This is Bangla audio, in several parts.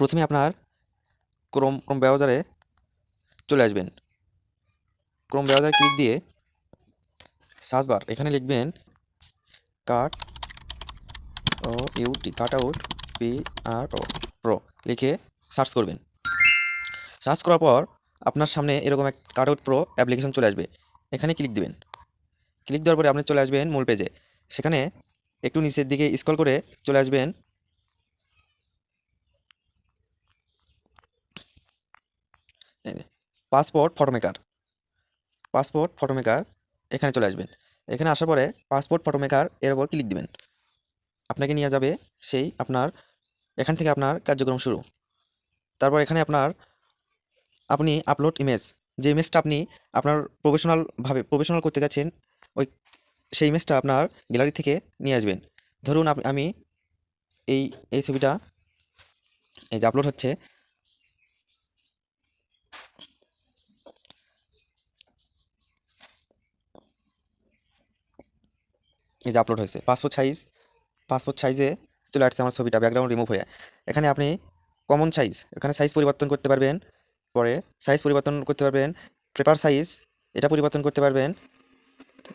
প্রথমে আপনার ক্রোম ক্রোম ব্রাউজারে চলে আসবেন। ক্রোম ব্রাউজারে ক্লিক দিয়ে সার্চ বার, এখানে লিখবেন কাট ও UT cut out P R O pro, লিখে সার্চ করবেন। সার্চ করার পর আপনার সামনে এরকম এক কাট আউট প্রো অ্যাপ্লিকেশন চলে আসবে। এখানে ক্লিক দিবেন। ক্লিক দেওয়ার পরে আপনি চলে আসবেন মূল পেজে। সেখানে একটু নিচের দিকে স্ক্রল করে চলে আসবেন পাসপোর্ট ফটোমেকার পাসপোর্ট ফটোমেকার এখানে চলে আসবেন। এখানে আসার পরে পাসপোর্ট ফটোমেকার এর ওপর ক্লিক দিবেন। আপনাকে নিয়ে যাবে সেই আপনার, এখান থেকে আপনার কার্যক্রম শুরু। তারপর এখানে আপনার, আপনি আপলোড ইমেজ যে ইমেজটা আপনি আপনার প্রফেশনালভাবে প্রফেশনাল করতে যাচ্ছেন, ওই সেই ইমেজটা আপনার গ্যালারি থেকে নিয়ে আসবেন। ধরুন আমি এই এই ছবিটা, এই যে আপলোড হচ্ছে এই যে আপলোড হয়েছে। পাসপোর্ট সাইজ পাসপোর্ট সাইজে চলে আসছে আমার ছবিটা ব্যাকগ্রাউন্ড রিমুভ হয়ে। এখানে আপনি কমন সাইজ এখানে সাইজ পরিবর্তন করতে পারবেন, পরে সাইজ পরিবর্তন করতে পারবেন পেপার সাইজ এটা পরিবর্তন করতে পারবেন,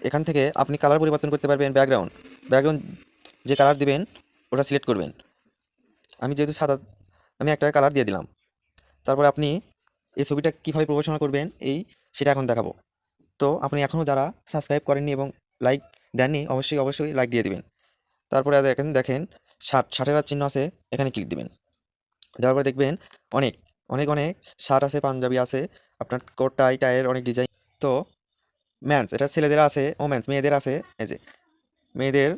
এখান থেকে আপনি কালার পরিবর্তন করতে পারবেন ব্যাকগ্রাউন্ড ব্যাকগ্রাউন্ড যে কালার দিবেন, ওটা সিলেক্ট করবেন। আমি যেহেতু সাদা, আমি একটা কালার দিয়ে দিলাম। তারপরে আপনি এই ছবিটা কীভাবে প্রবেশনা করবেন, এই সেটা এখন দেখাবো। তো আপনি এখনও যারা সাবস্ক্রাইব করেননি এবং লাইক দেননি অবশ্যই অবশ্যই লাইক দিয়ে দিবেন। তারপরে দেখেন দেখেন শার্টের আর চিহ্ন আছে, এখানে ক্লিক দিবেন। দেওয়ার পরে দেখবেন, অনেক অনেক অনেক শার্ট আছে, পাঞ্জাবি আছে, আপনার কোট টাই টাইয়ের অনেক ডিজাইন তো ম্যান্স এটা ছেলেদের আছে, ও ম্যান্স মেয়েদের আছে, এই যে, মেয়েদের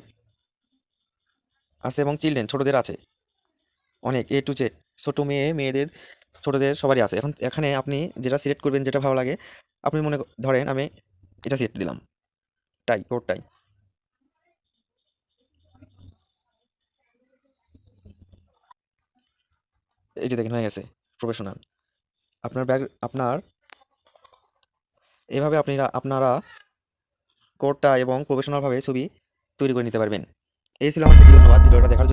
আছে এবং চিলড্রেন ছোটদের আছে। অনেক এ টু জেড ছোটো মেয়ে, মেয়েদের, ছোটদের সবারই আছে। এখন, এখানে আপনি যেটা সিলেক্ট করবেন, যেটা ভালো লাগে, আপনি মনে ধরেন আমি এটা সিলেক্ট দিলাম, টাই কোট টাই এই যে দেখেন, হয়ে গেছে প্রফেশনাল আপনার ব্যাগ আপনার, এভাবে আপনি আপনারা কোডটা এবং প্রফেশনালভাবে ছবি তৈরি করে নিতে পারবেন। এই ছিল আমার ধন্যবাদ। ভিডিওটা দেখার জন্য